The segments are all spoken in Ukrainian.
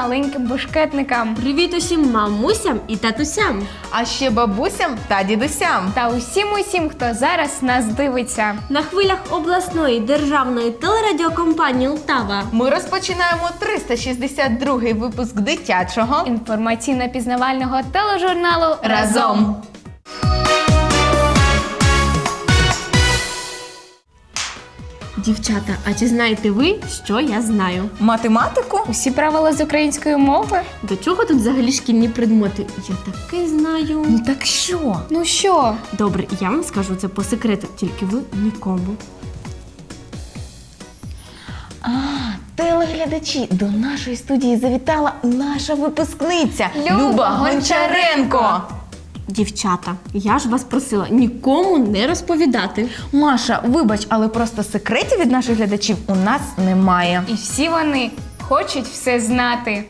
маленьким бушкетникам Привіт усім мамусям і татусям. А ще бабусям та дідусям. та усім усім, хто зараз нас дивиться. На хвилях обласної державної телерадіокомпанії Лтава. Ми розпочинаємо 362-й випуск дитячого Інформаційно-пізнавального тележурналу разом. Дівчата, а чи знаєте ви, що я знаю? Математику? Усі правила з української мови. До чого тут взагалі шкільні предмети? Я таки знаю. Ну так що? Ну що? Добре, я вам скажу це по секрету, тільки ви нікому. А, телеглядачі, до нашої студії завітала наша випускниця Люба Гончаренко. Дівчата, я ж вас просила нікому не розповідати. Маша, вибач, але просто секретів від наших глядачів у нас немає. І всі вони хочуть все знати.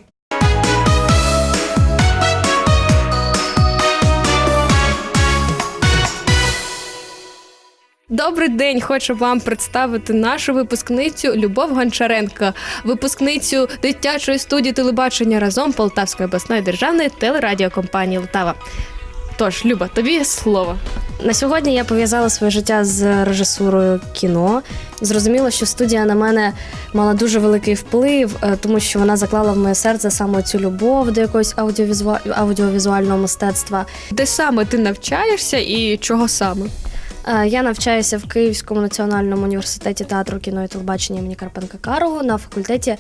Добрий день, хочу вам представити нашу випускницю Любов Гончаренко, випускницю дитячої студії телебачення разом Полтавської обласної державної телерадіокомпанії Лтава. Тож, Люба, тобі слово. На сьогодні я пов'язала своє життя з режисурою кіно. Зрозуміло, що студія на мене мала дуже великий вплив, е, тому що вона заклала в моє серце саме цю любов до якогось аудіовізуа- аудіовізуального мистецтва. Де саме ти навчаєшся і чого саме? Е, Я навчаюся в Київському національному університеті театру кіно і телебачення імені Карпенка Карого на факультеті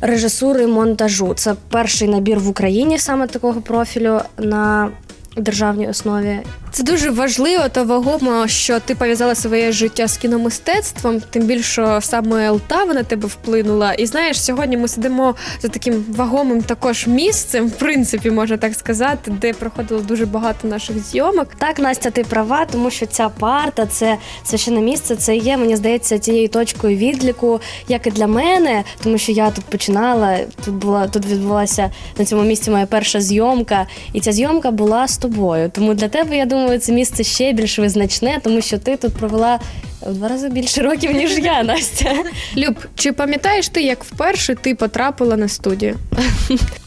режисури і монтажу. Це перший набір в Україні саме такого профілю на державній основі. Це дуже важливо та вагомо, що ти пов'язала своє життя з кіномистецтвом, тим більше саме Лтава на тебе вплинула. І знаєш, сьогодні ми сидимо за таким вагомим також місцем, в принципі, можна так сказати, де проходило дуже багато наших зйомок. Так, Настя, ти права, тому що ця парта, це священне місце, це є, мені здається, тією точкою відліку, як і для мене, тому що я тут починала. Тут була тут відбулася на цьому місці моя перша зйомка, і ця зйомка була з тобою. Тому для тебе, я думаю, це місце ще більш визначне, тому що ти тут провела в два рази більше років, ніж я, Настя. Люб, чи пам'ятаєш ти, як вперше ти потрапила на студію?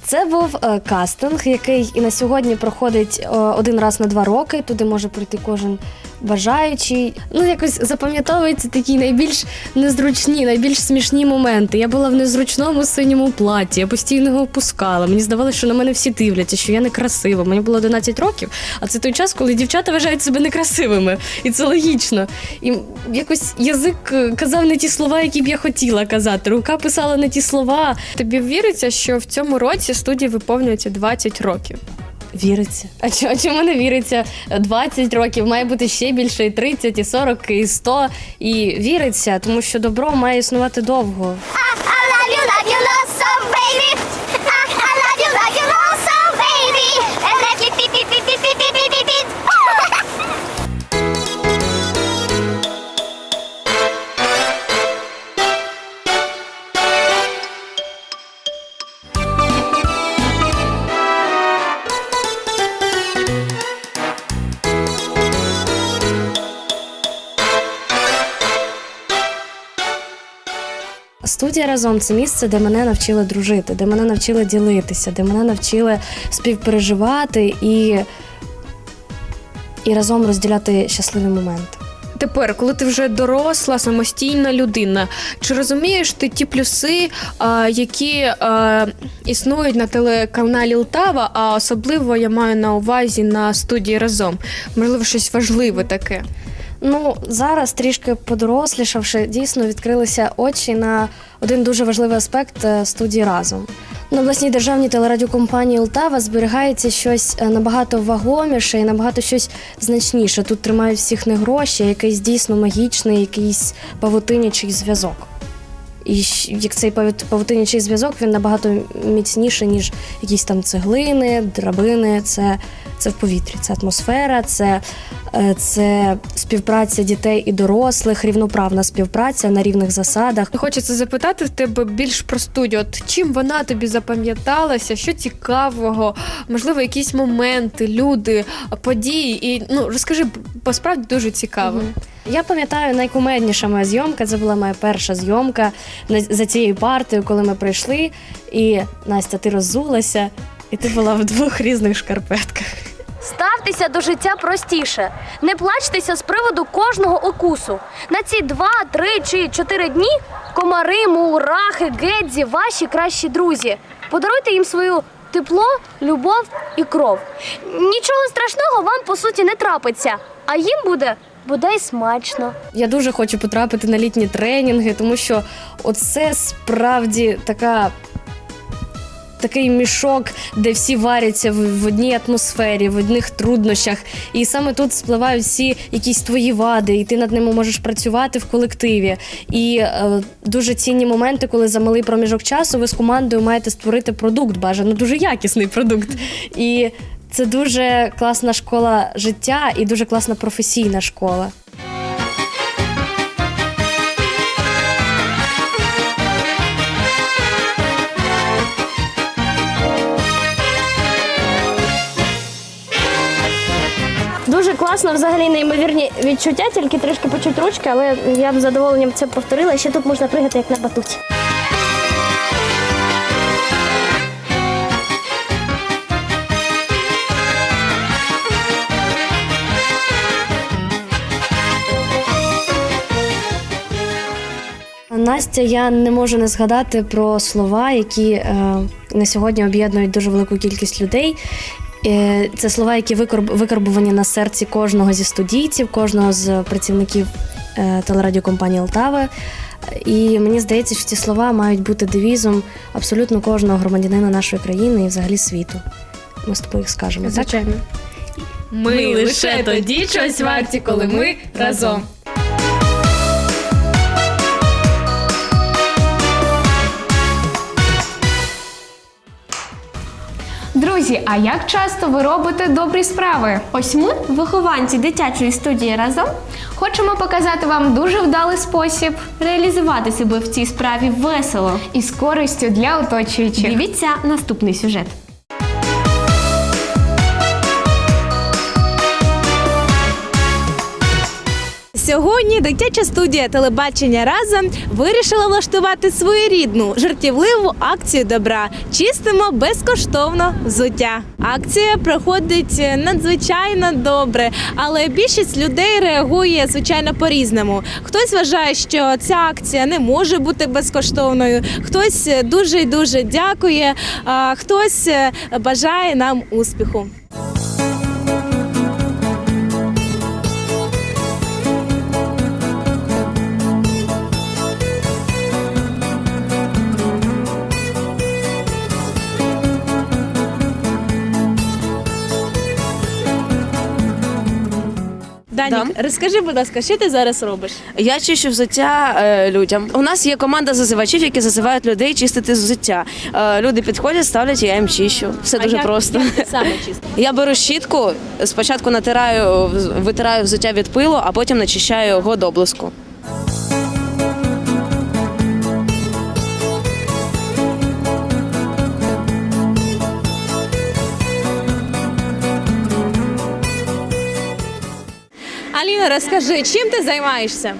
Це був е, кастинг, який і на сьогодні проходить е, один раз на два роки. Туди може прийти кожен бажаючий. Ну, якось запам'ятовуються такі найбільш незручні, найбільш смішні моменти. Я була в незручному синьому платі, я постійно його опускала. Мені здавалося, що на мене всі дивляться, що я некрасива. Мені було 11 років, а це той час, коли дівчата вважають себе некрасивими. І це логічно. І якось язик е, казав не ті слова, які б я хотіла казати. Рука писала не ті слова. Тобі віриться, що в цьому році студії виповнюється 20 років. Віриться. А чому, чому не віриться? 20 років має бути ще більше, і 30, і 40, і 100. І віриться, тому що добро має існувати довго. I love you, love you, love so baby. Студія разом це місце, де мене навчили дружити, де мене навчили ділитися, де мене навчили співпереживати і, і разом розділяти щасливі моменти. Тепер, коли ти вже доросла, самостійна людина, чи розумієш ти ті плюси, які існують на телеканалі Лтава, а особливо я маю на увазі на студії разом? Можливо, щось важливе таке. Ну, зараз трішки подорослішавши, дійсно відкрилися очі на один дуже важливий аспект е, студії разом. На обласній державній телерадіокомпанії Лтава зберігається щось е, набагато вагоміше і набагато щось значніше. Тут тримають всіх не гроші, а якийсь дійсно магічний, якийсь павутинячий зв'язок. І як цей павут- павутинячий зв'язок він набагато міцніший, ніж якісь там цеглини, драбини. Це, це в повітрі, це атмосфера, це, це співпраця дітей і дорослих, рівноправна співпраця на рівних засадах. Хочеться запитати в тебе більш про студію. От чим вона тобі запам'яталася? Що цікавого? Можливо, якісь моменти, люди, події. І ну розкажи, бо справді дуже цікаво. Мгм. Я пам'ятаю, найкумедніша моя зйомка це була моя перша зйомка за цією партою, коли ми прийшли. І Настя, ти роззулася, і ти була в двох різних шкарпетках. Ставтеся до життя простіше. Не плачтеся з приводу кожного укусу. На ці два, три чи чотири дні комари, мурахи, гедзі, ваші кращі друзі. Подаруйте їм свою тепло, любов і кров. Нічого страшного вам по суті не трапиться, а їм буде бодай смачно. Я дуже хочу потрапити на літні тренінги, тому що оце справді така. Такий мішок, де всі варяться в, в одній атмосфері, в одних труднощах. І саме тут спливають всі якісь твої вади, і ти над ними можеш працювати в колективі. І е, дуже цінні моменти, коли за малий проміжок часу ви з командою маєте створити продукт, бажано дуже якісний продукт. І це дуже класна школа життя і дуже класна професійна школа. Класно, взагалі неймовірні відчуття, тільки трішки почуть ручки, але я б з задоволенням це повторила. Ще тут можна пригати як на батуті. Настя, я не можу не згадати про слова, які е, на сьогодні об'єднують дуже велику кількість людей. Е, це слова, які викарбувані на серці кожного зі студійців, кожного з працівників е, телерадіокомпанії Лтави. І мені здається, що ці слова мають бути девізом абсолютно кожного громадянина нашої країни і взагалі світу. Ми з тобою їх скажемо. Звичайно. Ми лише тоді щось варті, коли ми разом. Друзі, а як часто ви робите добрі справи? Ось ми, вихованці дитячої студії разом, Хочемо показати вам дуже вдалий спосіб реалізувати себе в цій справі весело. і з користю для оточуючих. Дивіться наступний сюжет. Сьогодні дитяча студія телебачення разом вирішила влаштувати своєрідну жартівливу акцію добра. Чистимо безкоштовно взуття. Акція проходить надзвичайно добре, але більшість людей реагує звичайно по-різному. Хтось вважає, що ця акція не може бути безкоштовною, хтось дуже й дуже дякує, а хтось е, бажає нам успіху. Данік, розкажи, будь ласка, що ти зараз робиш? Я чищу взуття е, людям. У нас є команда зазивачів, які зазивають людей чистити взуття. Е, люди підходять, ставлять, я їм чищу. Все дуже як, просто. Як ти саме чисто? Я беру щітку, спочатку натираю, витираю взуття від пилу, а потім начищаю його до блиску. Аліна, розкажи, чим ти займаєшся?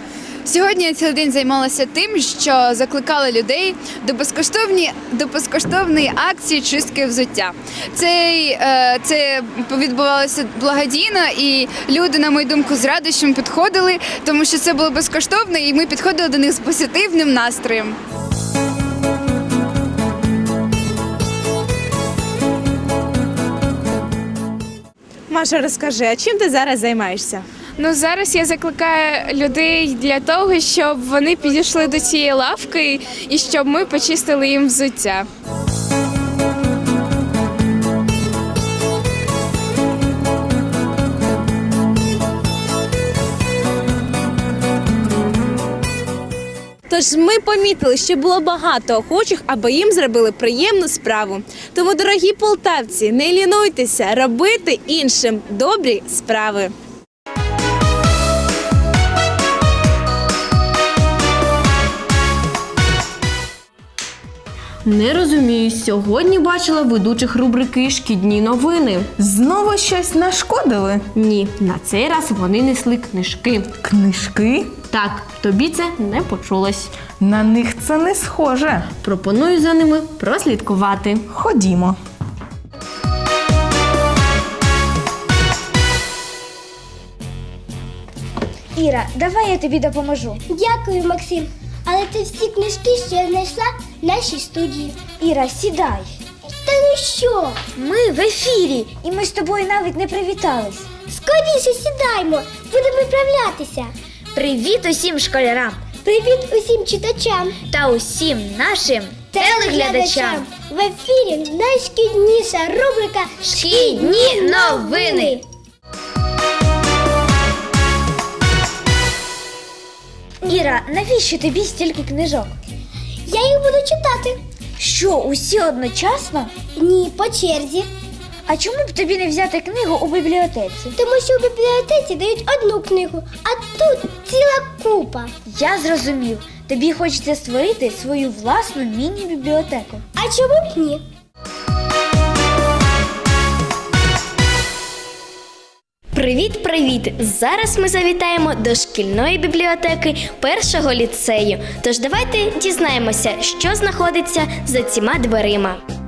Сьогодні я цілий день займалася тим, що закликала людей до безкоштовні до безкоштовної акції чистки взуття. Цей е, це відбувалося благодійно, і люди, на мою думку, з радощем підходили, тому що це було безкоштовно, і ми підходили до них з позитивним настроєм. Маша, розкажи, а чим ти зараз займаєшся? Ну зараз я закликаю людей для того, щоб вони підійшли до цієї лавки і щоб ми почистили їм взуття. Тож ми помітили, що було багато охочих, аби їм зробили приємну справу. Тому, дорогі полтавці, не лінуйтеся робити іншим добрі справи. Не розумію, сьогодні бачила ведучих рубрики Шкідні новини. Знову щось нашкодили? Ні, на цей раз вони несли книжки. Книжки? Так, тобі це не почулось. На них це не схоже. Пропоную за ними прослідкувати. Ходімо. Іра, давай я тобі допоможу. Дякую, Максим. Але ти всі книжки ще знайшла в нашій студії. Іра, сідай. Та ну що? Ми в ефірі, і ми з тобою навіть не привітались. Скоріше сідаймо, будемо відправлятися. Привіт усім школярам! Привіт усім читачам та усім нашим телеглядачам. В ефірі найшкідніша рубрика Шкідні новини. Іра, навіщо тобі стільки книжок? Я їх буду читати. Що, усі одночасно? Ні, по черзі. А чому б тобі не взяти книгу у бібліотеці? Тому що у бібліотеці дають одну книгу, а тут ціла купа. Я зрозумів. Тобі хочеться створити свою власну міні-бібліотеку. А чому б ні? Привіт, привіт! Зараз ми завітаємо до шкільної бібліотеки першого ліцею. Тож давайте дізнаємося, що знаходиться за цими дверима.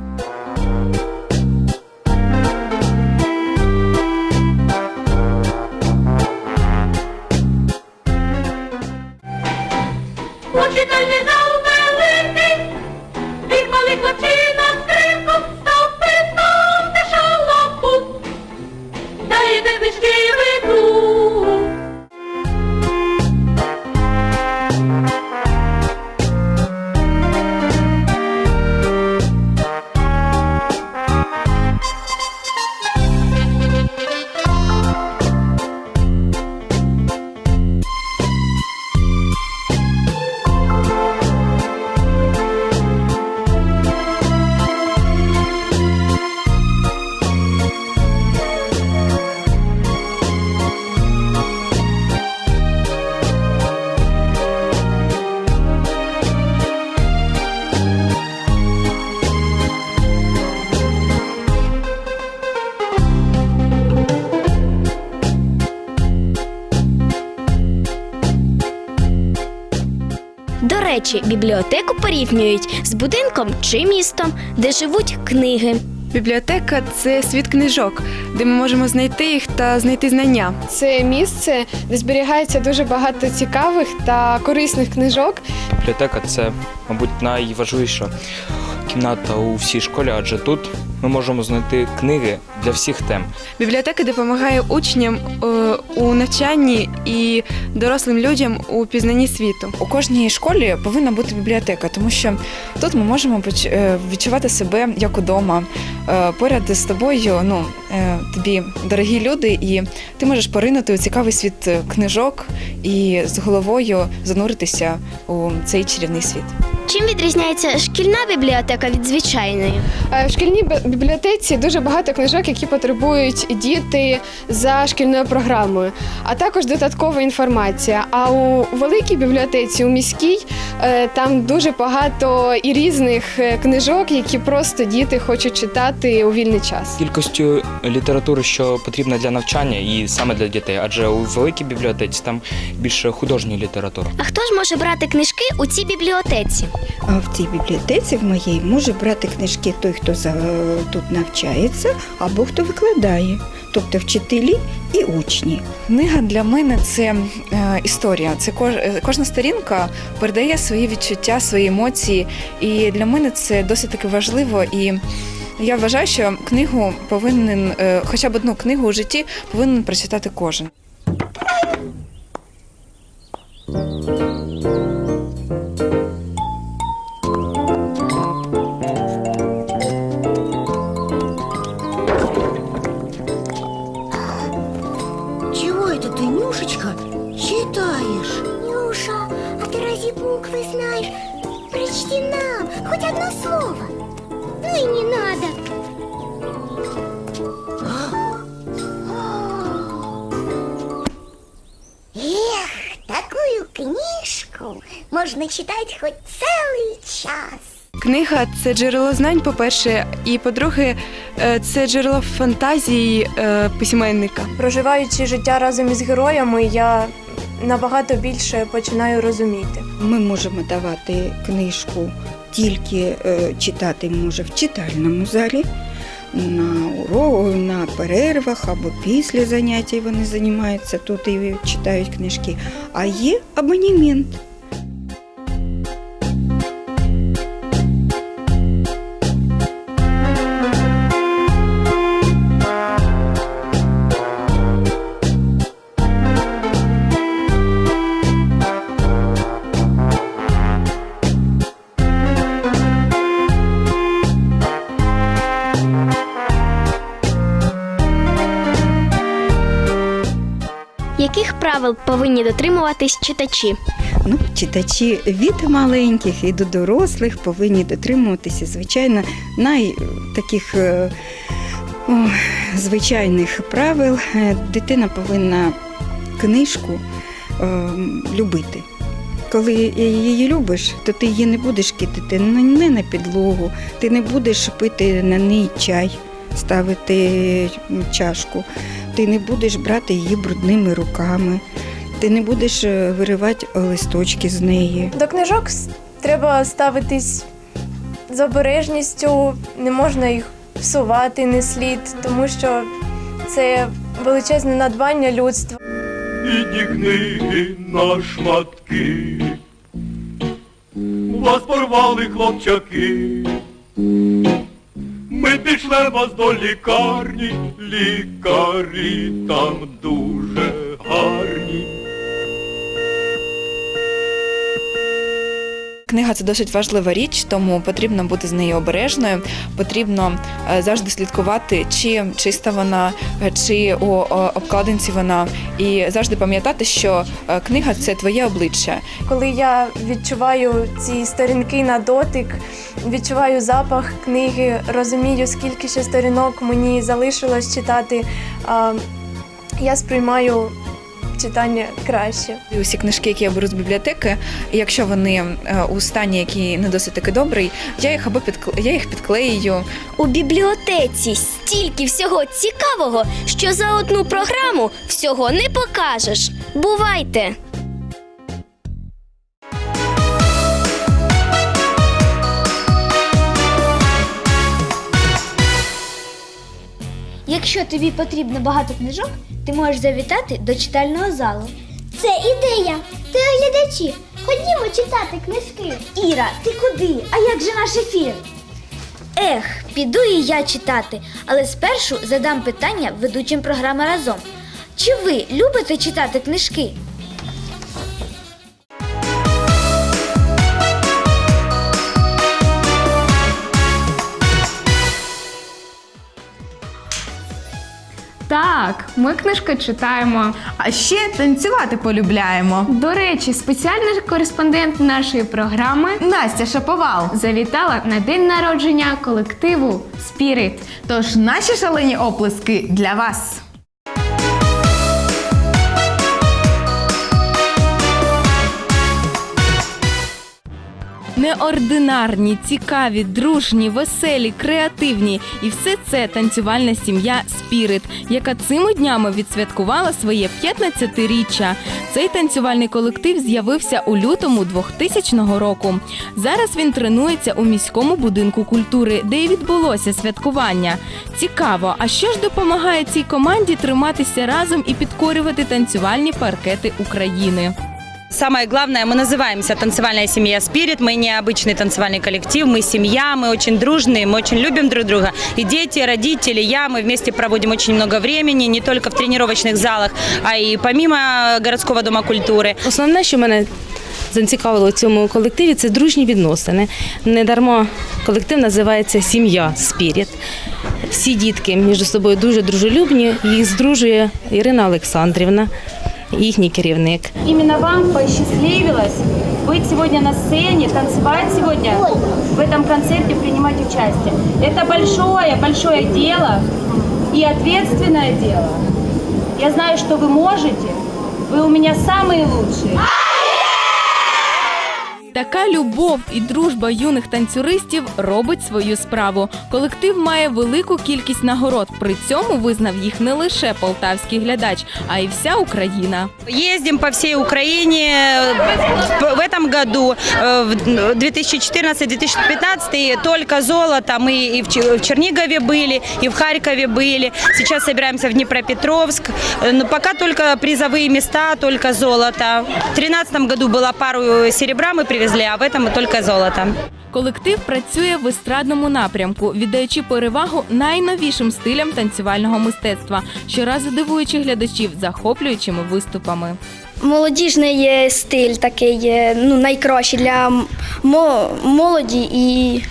Речі, бібліотеку порівнюють з будинком чи містом, де живуть книги. Бібліотека це світ книжок, де ми можемо знайти їх та знайти знання. Це місце, де зберігається дуже багато цікавих та корисних книжок. Бібліотека це, мабуть, найважливіша кімната у всій школі, адже тут ми можемо знайти книги для всіх тем. Бібліотека допомагає учням е, у навчанні і дорослим людям у пізнанні світу. У кожній школі повинна бути бібліотека, тому що тут ми можемо е, відчувати себе як удома. Е, Поряд з тобою ну, е, тобі дорогі люди, і ти можеш поринути у цікавий світ книжок і з головою зануритися у цей чарівний світ. Чим відрізняється шкільна бібліотека від звичайної? Е, В шкільній бібліотеці дуже багато книжок, які потребують діти за шкільною програмою, а також додаткова інформація. А у великій бібліотеці, у міській, е, там дуже багато і різних е, книжок, які просто діти хочуть читати у вільний час. Кількістю літератури, що потрібна для навчання, і саме для дітей, адже у великій бібліотеці там більше художньої літератури. А хто ж може брати книжки у цій бібліотеці? А в цій бібліотеці в моїй може брати книжки той, хто тут навчається, або хто викладає, тобто вчителі і учні. Книга для мене це е, історія. Це е, кожна сторінка передає свої відчуття, свої емоції. І для мене це досить таки важливо. І я вважаю, що книгу повинен, е, хоча б одну книгу у житті повинен прочитати кожен. Книга це джерело знань, по-перше, і по-друге, е, це джерело фантазії е, письменника. Проживаючи життя разом із героями, я набагато більше починаю розуміти. Ми можемо давати книжку тільки е, читати може в читальному залі, на уроку, на перервах або після заняття вони займаються тут і читають книжки. А є абонемент. Правил повинні дотримуватись читачі? Ну, читачі від маленьких і до дорослих повинні дотримуватися, звичайно, най таких е, о, звичайних правил. Е, Дитина повинна книжку е, любити. Коли її любиш, то ти її не будеш кидати не на підлогу, ти не будеш пити на неї чай, ставити чашку, ти не будеш брати її брудними руками, ти не будеш е, виривати листочки з неї. До книжок треба ставитись з обережністю, не можна їх псувати, не слід, тому що це величезне надбання людства. Бідні книги на шматки, вас порвали хлопчаки. Ми пішли вас до лікарні, лікарі там дуже Книга це досить важлива річ, тому потрібно бути з нею обережною. Потрібно е, завжди слідкувати, чи чиста вона, е, чи у обкладинці вона, і завжди пам'ятати, що е, книга це твоє обличчя. Коли я відчуваю ці сторінки на дотик, відчуваю запах книги, розумію, скільки ще сторінок мені залишилось читати, я сприймаю читання краще. Усі книжки, які я беру з бібліотеки, якщо вони е, у стані, який не досить таки добрий, я їх або підкле... я їх підклею. У бібліотеці стільки всього цікавого, що за одну програму всього не покажеш. Бувайте! Якщо тобі потрібно багато книжок, ти можеш завітати до читального залу. Це ідея. Ти глядачі. Ходімо читати книжки. Іра, ти куди? А як же наш ефір? Ех, піду і я читати, але спершу задам питання ведучим програми разом. Чи ви любите читати книжки? Так, ми книжки читаємо. А ще танцювати полюбляємо. До речі, спеціальний кореспондент нашої програми Настя Шаповал завітала на день народження колективу Спірит. Тож наші шалені оплески для вас. Неординарні, цікаві, дружні, веселі, креативні. І все це танцювальна сім'я Спірит, яка цими днями відсвяткувала своє 15-річчя. Цей танцювальний колектив з'явився у лютому 2000 року. Зараз він тренується у міському будинку культури, де і відбулося святкування. Цікаво, а що ж допомагає цій команді триматися разом і підкорювати танцювальні паркети України? Самое главное, мы называемся танцевальная семья Спирит. Мы необычный танцевальный коллектив, мы семья, мы очень дружные, мы очень любим друг друга. И дети, и родители, я, мы вместе проводим очень много времени, не только в тренировочных залах, а и помимо городского дома культури. Основне, що мене зацікавило у цьому колективі, це дружні відносини. Недармо колектив називається Сім'я Спіріт. Всі дітки між собою дуже дружелюбні. Їх здружує Ірина Олександрівна, їхній керівник. Именно вам посчастливилось быть сегодня на сцене, танцевать сегодня в этом концерте, принимать участие. Это большое, большое дело и ответственное дело. Я знаю, что вы можете. Вы у меня самые лучшие. Така любов і дружба юних танцюристів робить свою справу. Колектив має велику кількість нагород. При цьому визнав їх не лише полтавський глядач, а й вся Україна. Ездим по всей Украине. В этом году, э, в 2014-2015, только золото. Мы и в Че- в Чернигове были, и в Харькове были. Сейчас собираемся в Днепропетровск. Э, Но пока только призовые места, только золото. В 2013 году было пару серебра мы привезли, а в этом только золото. Колектив працює в естрадному напрямку, віддаючи перевагу найновішим стилям танцювального мистецтва, щоразу дивуючи глядачів захоплюючими виступами. Молодіжний стиль такий ну, найкращий для молоді і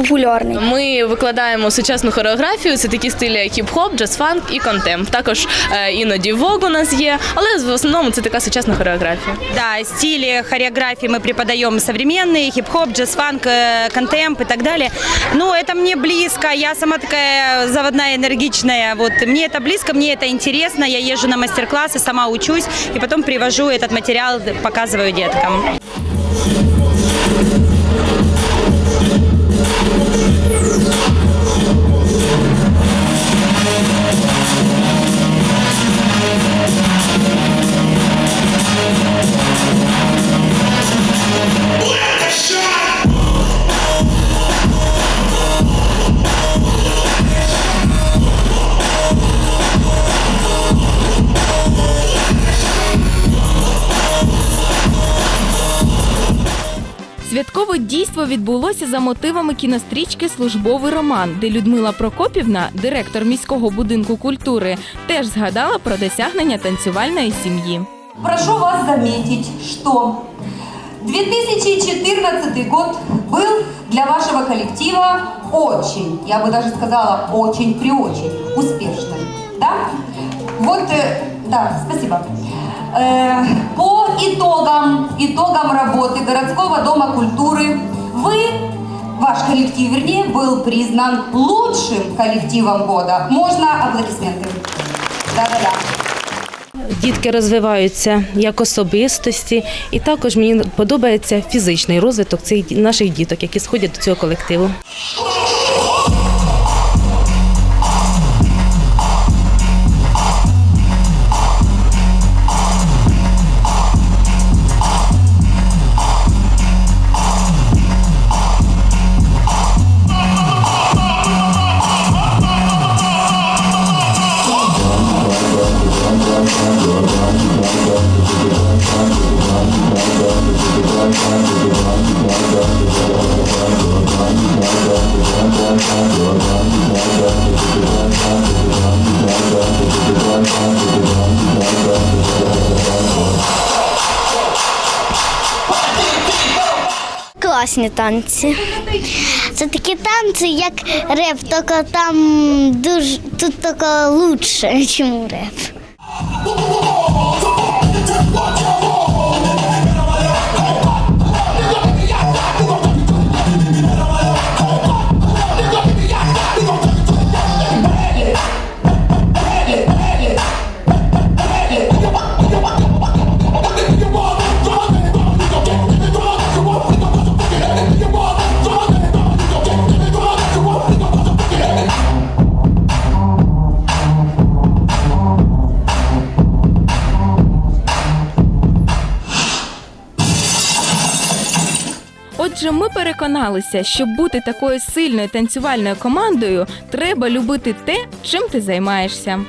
популярний. Ми викладаємо сучасну хореографію. Це такі стилі, як хіп-хоп, джаз-фанк і контемп. Також е, іноді вог у нас є, але в основному це така сучасна хореографія. Да, стили хореографии мы преподаем современные, хип-хоп, джаз-фанк, э, контемп и так далее. Ну, это мне близко, я сама такая заводная, энергичная. Вот мне это близко, мне это интересно. Я езжу на мастер-классы, сама учусь и потом привожу этот материал, показываю деткам. Святкове дійство відбулося за мотивами кінострічки Службовий роман, де Людмила Прокопівна, директор міського будинку культури, теж згадала про досягнення танцювальної сім'ї. Прошу вас заметить, что 2014 год был для вашего коллектива очень, я бы даже сказала, очень при очень успешным. Да? Вот, э, да, спасибо. Э, По итогам, итогам работы городского дома культуры вы, ваш коллектив, вернее, был признан лучшим коллективом года. Можно аплодисменты. Да-да-да. Дітки розвиваються як особистості, і також мені подобається фізичний розвиток цих ді- наших діток, які сходять до цього колективу. Класні танці. Це такі танці, як реп, тільки там дуже тут тільки лучше, ніж реп. Переконалися, щоб бути такою сильною танцювальною командою, треба любити те, чим ти займаєшся.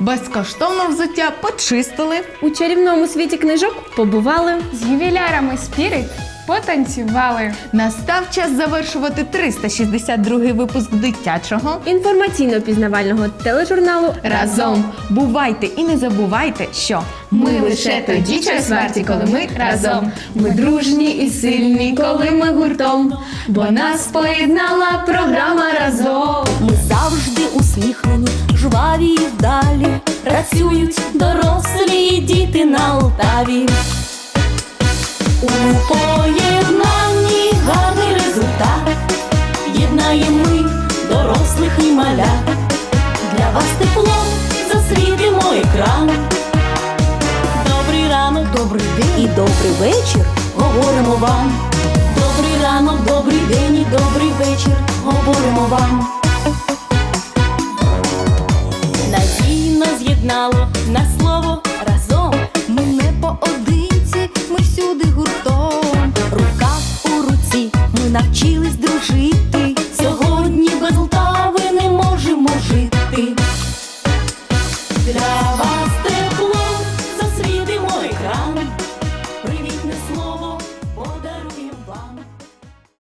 Безкоштовно взуття почистили. У чарівному світі книжок побували. З ювілярами Спірит потанцювали. Настав час завершувати 362-й випуск дитячого інформаційно-пізнавального тележурналу Разом. Бувайте і не забувайте, що ми лише тоді час варті, коли ми разом. Ми дружні і сильні, коли ми гуртом, бо нас поєднала програма разом. Ми завжди усміхнені, жваві і вдалі. Працюють дорослі і діти на Алтаві. У поєднанні дорослих і малят. Для вас тепло засвітимо екран. Добрий ранок, добрий день і добрий вечір. Говоримо вам. Добрий ранок, добрий день і добрий вечір. Говоримо вам. Надійно з'єднало нас слово разом. Ми не поодинці, ми всюди гуртом. Рука у руці, ми навчились дружити мужик.